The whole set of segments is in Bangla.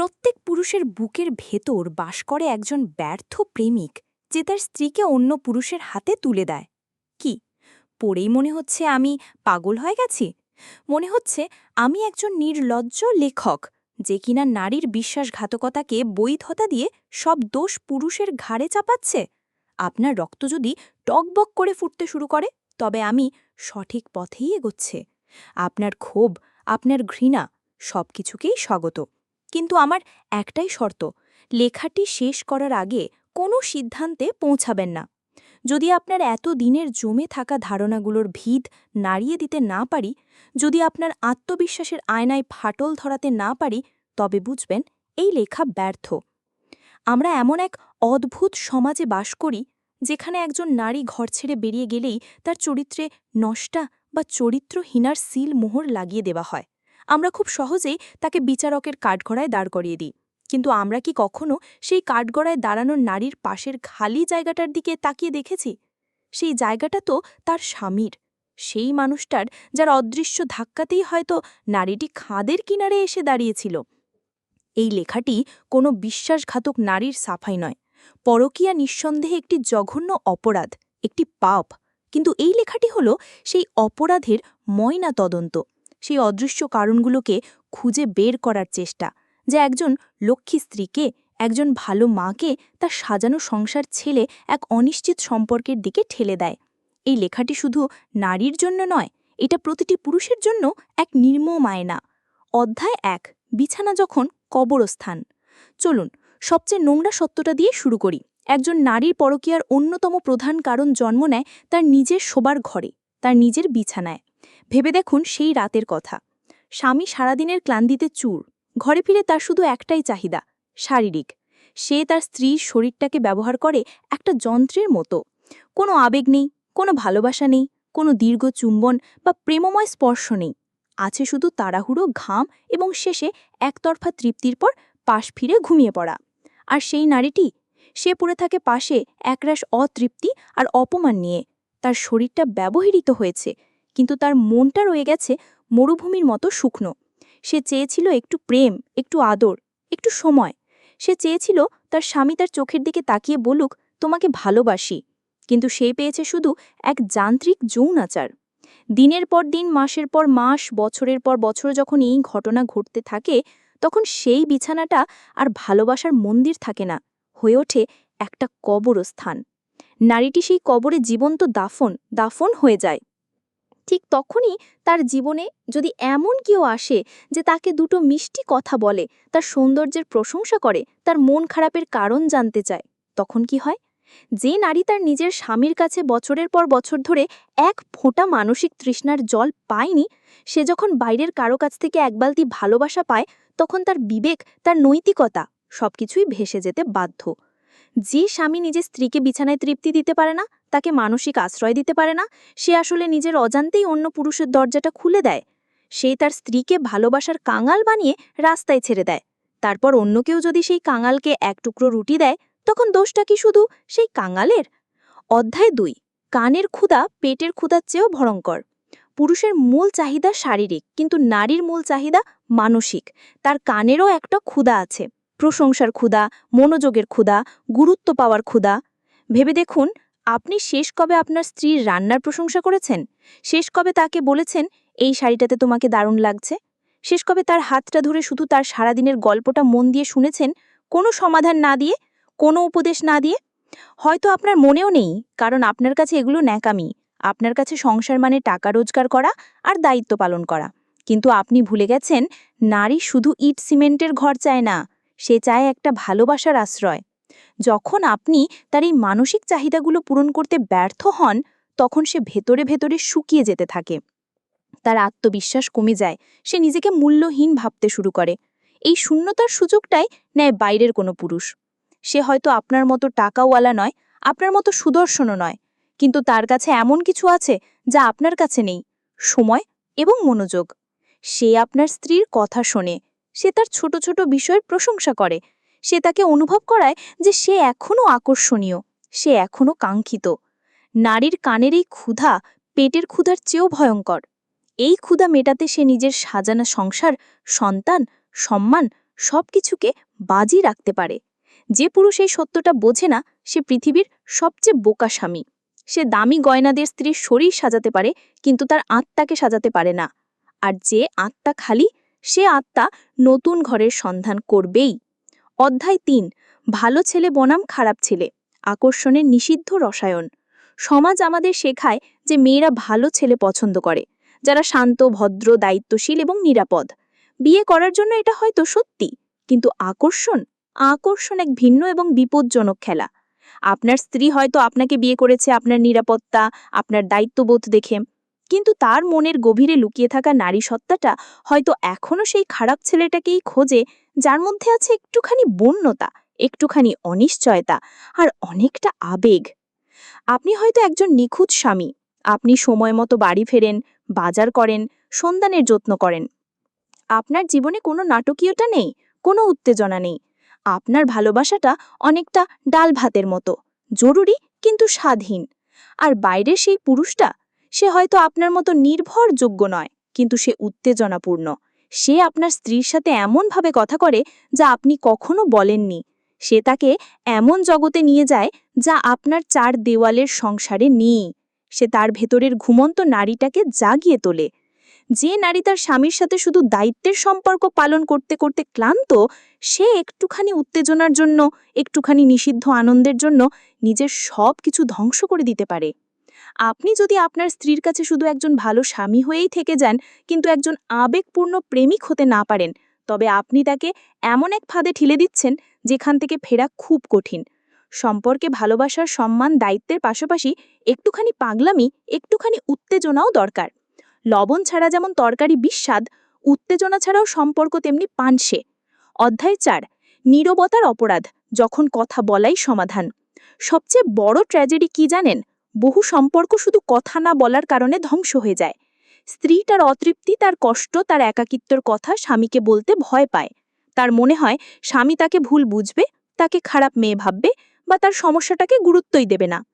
প্রত্যেক পুরুষের বুকের ভেতর বাস করে একজন ব্যর্থ প্রেমিক যে তার স্ত্রীকে অন্য পুরুষের হাতে তুলে দেয়। কি? পড়েই মনে হচ্ছে আমি পাগল হয়ে গেছি? মনে হচ্ছে আমি একজন নির্লজ্জ লেখক যে কিনা নারীর বিশ্বাসঘাতকতাকে বৈধতা দিয়ে সব দোষ পুরুষের ঘাড়ে চাপাচ্ছে? আপনার রক্ত যদি টকবক করে ফুটতে শুরু করে, তবে আমি সঠিক পথেই এগোচ্ছে। আপনার ক্ষোভ, আপনার ঘৃণা সব কিছুকেই স্বাগত। কিন্তু আমার একটাই শর্ত, লেখাটি শেষ করার আগে কোনো সিদ্ধান্তে পৌঁছাবেন না। যদি আপনার এত দিনের জমে থাকা ধারণাগুলোর ভিত নাড়িয়ে দিতে না পারি, যদি আপনার আত্মবিশ্বাসের আয়নায় ফাটল ধরাতে না পারি, তবে বুঝবেন এই লেখা ব্যর্থ। আমরা এমন এক অদ্ভুত সমাজে বাস করি, যেখানে একজন নারী ঘর ছেড়ে বেরিয়ে গেলেই তার চরিত্রে নষ্টা বা চরিত্রহীনার সিল মোহর লাগিয়ে দেওয়া হয়। আমরা খুব সহজেই তাকে বিচারকের কাঠগড়ায় দাঁড় করিয়ে দিই। কিন্তু আমরা কি কখনো সেই কাঠগড়ায় দাঁড়ানোর নারীর পাশের খালি জায়গাটার দিকে তাকিয়ে দেখেছি? সেই জায়গাটা তো তার স্বামীর। সেই মানুষটার যার অদৃশ্য ধাক্কাতেই হয়তো নারীটি খাদের কিনারে এসে দাঁড়িয়েছিল। এই লেখাটি কোনো বিশ্বাসঘাতক নারীর সাফাই নয়। পরকীয়া নিঃসন্দেহে একটি জঘন্য অপরাধ, একটি পাপ। কিন্তু এই লেখাটি হল সেই অপরাধের ময়না তদন্ত সেই অদৃশ্য কারণগুলোকে খুঁজে বের করার চেষ্টা। যে একজন লক্ষ্মী স্ত্রীকে, একজন ভালো মাকে তার সাজানো সংসার ছেলে এক অনিশ্চিত সম্পর্কের দিকে ঠেলে দেয়। এই লেখাটি শুধু নারীর জন্য নয়, এটা প্রতিটি পুরুষের জন্য এক নির্মম আয়না। অধ্যায় এক, বিছানা যখন কবরস্থান। চলুন, সবচেয়ে নোংরা সত্যটা দিয়ে শুরু করি। একজন নারীর পরকীয়ার অন্যতম প্রধান কারণ জন্ম নেয় তার নিজের শোবার ঘরে, তার নিজের বিছানায়। ভেবে দেখুন সেই রাতের কথা। স্বামী সারাদিনের ক্লান্তিতে চুর। ঘরে ফিরে তার শুধু একটাই চাহিদা, শারীরিক। সে তার স্ত্রীর শরীরটাকে ব্যবহার করে একটা যন্ত্রের মতো। কোনো আবেগ নেই, কোনো ভালোবাসা নেই, কোনো দীর্ঘ চুম্বন বা প্রেমময় স্পর্শ নেই। আছে শুধু তাড়াহুড়ো, ঘাম এবং শেষে একতরফা তৃপ্তির পর পাশ ফিরে ঘুমিয়ে পড়া। আর সেই নারীটি? সে পড়ে থাকে পাশে একরাশ অতৃপ্তি আর অপমান নিয়ে। তার শরীরটা ব্যবহৃত হয়েছে। কিন্তু তার মনটা রয়ে গেছে মরুভূমির মতো শুকনো। সে চেয়েছিল একটু প্রেম, একটু আদর, একটু সময়। সে চেয়েছিল তার স্বামী তার চোখের দিকে তাকিয়ে বলুক, তোমাকে ভালোবাসি। কিন্তু সে পেয়েছে শুধু এক যান্ত্রিক যৌনাচার দিনের পর দিন, মাসের পর মাস, বছরের পর বছর যখন এই ঘটনা ঘটতে থাকে, তখন সেই বিছানাটা আর ভালোবাসার মন্দির থাকে না। হয়ে ওঠে একটা কবরস্থান। নারীটি সেই কবরে জীবন্ত দাফন দাফন হয়ে যায়। ঠিক তখনই তার জীবনে যদি এমন কেউ আসে যে তাকে দুটো মিষ্টি কথা বলে, তার সৌন্দর্যের প্রশংসা করে, তার মন খারাপের কারণ জানতে চায়, তখন কি হয়? যে নারী তার নিজের স্বামীর কাছে বছরের পর বছর ধরে এক ফোঁটা মানসিক তৃষ্ণার জল পায়নি, সে যখন বাইরের কারও কাছ থেকে এক বালতি ভালোবাসা পায়, তখন তার বিবেক, তার নৈতিকতা সবকিছুই ভেসে যেতে বাধ্য। যে স্বামী নিজের স্ত্রীকে বিছানায় তৃপ্তি দিতে পারে না তাকে মানসিক আশ্রয় দিতে পারে না, সে আসলে নিজের অজান্তেই অন্য পুরুষের দরজাটা খুলে দেয়। সে তার স্ত্রীকে ভালোবাসার কাঙাল বানিয়ে রাস্তায় ছেড়ে দেয়। তারপর অন্য কেউ যদি সেই কাঙালকে এক টুকরো রুটি দেয়, তখন দোষটা কি শুধু সেই কাঙালের? অধ্যায় দুই, কানের ক্ষুধা পেটের ক্ষুধার চেয়েও ভয়ঙ্কর। পুরুষের মূল চাহিদা শারীরিক, কিন্তু নারীর মূল চাহিদা মানসিক। তার কানেরও একটা ক্ষুধা আছে। প্রশংসার ক্ষুধা, মনোযোগের ক্ষুধা, গুরুত্ব পাওয়ার ক্ষুধা। ভেবে দেখুন আপনি শেষ কবে আপনার স্ত্রীর রান্নার প্রশংসা করেছেন? শেষ কবে তাকে বলেছেন, এই শাড়িটাতে তোমাকে দারুণ লাগছে শেষ কবে তার হাতটা ধরে শুধু তার সারাদিনের গল্পটা মন দিয়ে শুনেছেন, কোনো সমাধান না দিয়ে, কোনো উপদেশ না দিয়ে? হয়তো আপনার মনেও নেই, কারণ আপনার কাছে এগুলো ন্যাকামি, আপনার কাছে সংসার মানে টাকা রোজগার করা আর দায়িত্ব পালন করা। কিন্তু আপনি ভুলে গেছেন, নারী শুধু ইট সিমেন্টের ঘর চায় না, সে চায় একটা ভালোবাসার আশ্রয়। যখন আপনি তার এই মানসিক চাহিদাগুলো পূরণ করতে ব্যর্থ হন, তখন সে ভেতরে ভেতরে শুকিয়ে যেতে থাকে। তার আত্মবিশ্বাস কমে যায়। সে নিজেকে মূল্যহীন ভাবতে শুরু করে। এই শূন্যতার সুযোগটাই নেয় বাইরের কোনো পুরুষ। সে হয়তো আপনার মতো টাকাওয়ালা নয়, আপনার মতো সুদর্শনও নয়। কিন্তু তার কাছে এমন কিছু আছে যা আপনার কাছে নেই, সময় এবং মনোযোগ। সে আপনার স্ত্রীর কথা শোনে। সে তার ছোট ছোট বিষয়ের প্রশংসা করে। সে তাকে অনুভব করায় যে সে এখনও আকর্ষণীয়, সে এখনও কাঙ্ক্ষিত। নারীর কানের এই ক্ষুধা পেটের ক্ষুধার চেয়েও ভয়ঙ্কর। এই ক্ষুধা মেটাতে সে নিজের সাজানা সংসার, সন্তান, সম্মান সব কিছুকে বাজি রাখতে পারে। যে পুরুষ এই সত্যটা বোঝে না, সে পৃথিবীর সবচেয়ে বোকা স্বামী। সে দামি গয়নাদের স্ত্রীর শরীর সাজাতে পারে, কিন্তু তার আত্মাকে সাজাতে পারে না। আর যে আত্মা খালি, সে আত্মা নতুন ঘরের সন্ধান করবেই। অধ্যায় তিন, ভালো ছেলে বনাম খারাপ ছেলে, আকর্ষণের নিষিদ্ধ রসায়ন। সমাজ আমাদের শেখায় যে মেয়েরা ভালো ছেলে পছন্দ করে, যারা শান্ত, ভদ্র, দায়িত্বশীল এবং নিরাপদ। বিয়ে করার জন্য এটা হয়তো সত্যি, কিন্তু আকর্ষণ আকর্ষণ এক ভিন্ন এবং বিপজ্জনক খেলা। আপনার স্ত্রী হয়তো আপনাকে বিয়ে করেছে আপনার নিরাপত্তা, আপনার দায়িত্ববোধ দেখে, কিন্তু তার মনের গভীরে লুকিয়ে থাকা নারী সত্তাটা হয়তো এখনও সেই খারাপ ছেলেটাকেই খোঁজে যার মধ্যে আছে একটুখানি বন্যতা, একটুখানি অনিশ্চয়তা আর অনেকটা আবেগ। আপনি হয়তো একজন নিখুঁত স্বামী। আপনি সময় মতো বাড়ি ফেরেন, বাজার করেন, সন্তানের যত্ন করেন। আপনার জীবনে কোনো নাটকীয়তা নেই, কোনো উত্তেজনা নেই। আপনার ভালোবাসাটা অনেকটা ডাল ভাতের মতো, জরুরি কিন্তু স্বাধীন। আর বাইরের সেই পুরুষটা, সে হয়তো আপনার মতো নির্ভরযোগ্য নয়, কিন্তু সে উত্তেজনাপূর্ণ। সে আপনার স্ত্রীর সাথে এমনভাবে কথা করে যা আপনি কখনো বলেননি। সে তাকে এমন জগতে নিয়ে যায় যা আপনার চার দেওয়ালের সংসারে নেই। সে তার ভেতরের ঘুমন্ত নারীটাকে জাগিয়ে তোলে। যে নারী তার স্বামীর সাথে শুধু দায়িত্বের সম্পর্ক পালন করতে করতে ক্লান্ত, সে একটুখানি উত্তেজনার জন্য, একটুখানি নিষিদ্ধ আনন্দের জন্য নিজের সব কিছু ধ্বংস করে দিতে পারে। আপনি যদি আপনার স্ত্রীর কাছে শুধু একজন ভালো স্বামী হয়েই থেকে যান, কিন্তু একজন আবেগপূর্ণ প্রেমিক হতে না পারেন, তবে আপনি তাকে এমন এক ফাঁদে ঠেলে দিচ্ছেন যেখান থেকে ফেরা খুব কঠিন। সম্পর্কে ভালোবাসার সম্মান দায়িত্বের পাশাপাশি একটুখানি পাগলামি, একটুখানি উত্তেজনাও দরকার। লবণ ছাড়া যেমন তরকারি বিস্বাদ, উত্তেজনা ছাড়াও সম্পর্ক তেমনি পানসে। অধ্যায় চার, নীরবতার অপরাধ, যখন কথা বলাই সমাধান। সবচেয়ে বড় ট্র্যাজেডি কি জানেন? বহু সম্পর্ক শুধু কথা না বলার কারণে ধ্বংস হয়ে যায়। স্ত্রী তার অতৃপ্তি, তার কষ্ট, তার একাকিত্বর কথা স্বামীকে বলতে ভয় পায়। তার মনে হয়, স্বামী তাকে ভুল বুঝবে, তাকে খারাপ মেয়ে ভাববে বা তার সমস্যাটাকে গুরুত্বই দেবে না।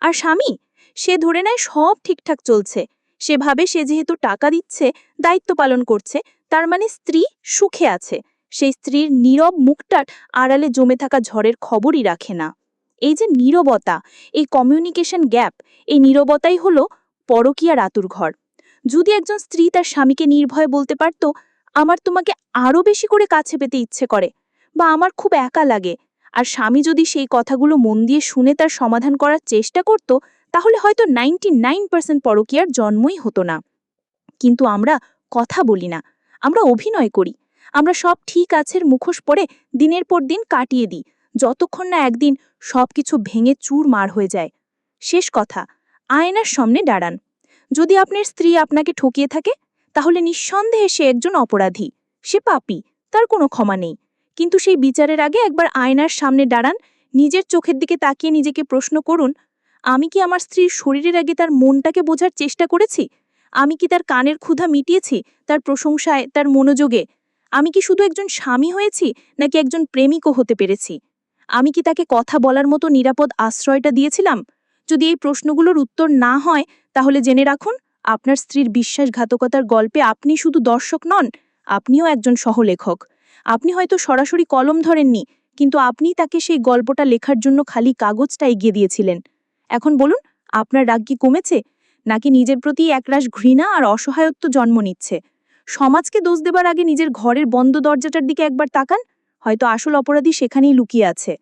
আর স্বামী? সে ধরে নেয়, সব ঠিকঠাক চলছে। সে ভাবে সে যেহেতু টাকা দিচ্ছে, দায়িত্ব পালন করছে, তার মানে স্ত্রী সুখে আছে। সেই স্ত্রীর নীরব মুখটার আড়ালে জমে থাকা ঝড়ের খবরই রাখে না। এই যে নীরবতা, এই কমিউনিকেশন গ্যাপ এই নীরবতাই হলো পরকীয়ার আতুর ঘর। যদি একজন স্ত্রী তার স্বামীকে নির্ভয়ে বলতে পারত, আমার তোমাকে আরও বেশি করে কাছে পেতে ইচ্ছে করে বা আমার খুব একা লাগে, আর স্বামী যদি সেই কথাগুলো মন দিয়ে শুনে তার সমাধান করার চেষ্টা করত, তাহলে হয়তো নাইনটি নাইন পার্সেন্ট পরকীয়ার জন্মই হতো না। কিন্তু আমরা কথা বলি না, আমরা অভিনয় করি, আমরা সব ঠিক আছের মুখোশ পরে দিনের পর দিন কাটিয়ে দিই যতক্ষণ না একদিন সব কিছু ভেঙে চুর মার হয়ে যায়। শেষ কথা, আয়নার সামনে দাঁড়ান। যদি আপনার স্ত্রী আপনাকে ঠকিয়ে থাকে, তাহলে নিঃসন্দেহে সে একজন অপরাধী। সে পাপি, তার কোনো ক্ষমা নেই। কিন্তু সেই বিচারের আগে একবার আয়নার সামনে দাঁড়ান, নিজের চোখের দিকে তাকিয়ে নিজেকে প্রশ্ন করুন, আমি কি আমার স্ত্রীর শরীরের আগে তার মনটাকে বোঝার চেষ্টা করেছি? আমি কি তার কানের ক্ষুধা মিটিয়েছি? তার প্রশংসায়, তার মনোযোগে? আমি কি শুধু একজন স্বামী হয়েছি, নাকি একজন প্রেমিকও হতে পেরেছি? আমি কি তাকে কথা বলার মতো নিরাপদ আশ্রয়টা দিয়েছিলাম? যদি এই প্রশ্নগুলোর উত্তর না হয়, তাহলে জেনে রাখুন, আপনার স্ত্রীর বিশ্বাসঘাতকতার গল্পে আপনি শুধু দর্শক নন, আপনিও একজন সহলেখক। আপনি হয়তো সরাসরি কলম ধরেননি, কিন্তু আপনি তাকে সেই গল্পটা লেখার জন্য খালি কাগজটা এগিয়ে দিয়েছিলেন। এখন বলুন, আপনার রাগ কি কমেছে? নাকি নিজের প্রতি একরাশ ঘৃণা আর অসহায়ত্ব জন্ম নিচ্ছে? সমাজকে দোষ দেবার আগে নিজের ঘরের বন্ধ দরজাটার দিকে একবার তাকান হয়তো আসল অপরাধী সেখানেই লুকিয়ে আছে।